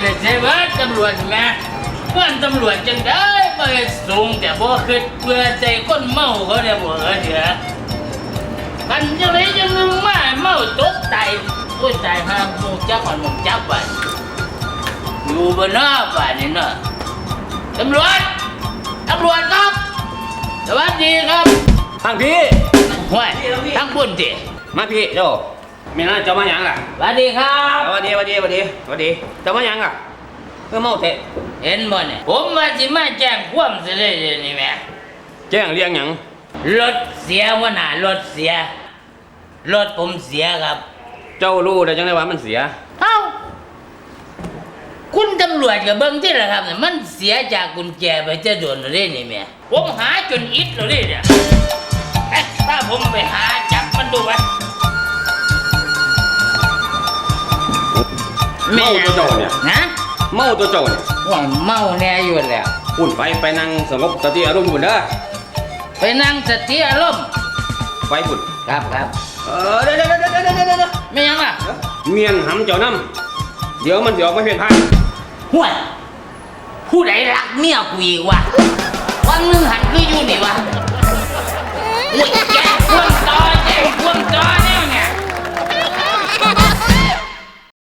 แต่ใช่ว่าตำรวจแม่เพื่อนตำรวจจังได้ไปสูงแต่บ่คิดเพื่อใจคนเมาเขาได้บ่เออเถอะกันจังไรจังนึงมาเมาตกตายโอ้ยตายห้ามหมูจับมันหมูจับไปอยู่บนหน้าป่านนี่เนาะตำรวจตำรวจครับ สวัสดีครับทางพี่ห้วยทั้งบุญสิมาพี่เจ้า มีน่าจะมาหยังล่ะสวัสดีครับ สวัสดีสวัสดีสวัสดีสวัสดีจะมาหยังล่ะเพื่อเมาเตะเห็นบ่เนี่ยผมมาสิมาแจ้งความสิเลยเดี๋ยวนี่แหม่แจ้งเรียงหยังรถเสียหัวหน้ารถเสีย รถผมเสียครับ เจ้ารู้ได้จังไดว่ามันเสีย เอ้า คุณตำรวจกับเบิ้งที่ละครับเนี่ยมันเสียจากกุญแจไปจะโดนเลยนี่แหม่ผมหาจนอิดเลยเนี่ยเอ๊ะถ้าผมไปหาจับมันดูไว้ เมาตัวเจ้าเนี่ยนะเมาตัวเจ้าเนี่ยว่าเมาแน่อยู่แล้วปุ่นไปไปนั่งสงบสติอารมณ์อยู่บนเด้อไปนั่งสติอารมณ์ไปปุ่นครับครับเออเดี๋ยวเดี๋ยวเดี๋ยวเดี๋ยวเดี๋ยวเดี๋ยวไม่ยังล่ะเมียนหำเจ้าน้ำเดี๋ยวมันสิออกมาเห็นพานห่วยผู้ใดรักเมียกูอีกวะวันหนึงหันคืออยู่นี่วะ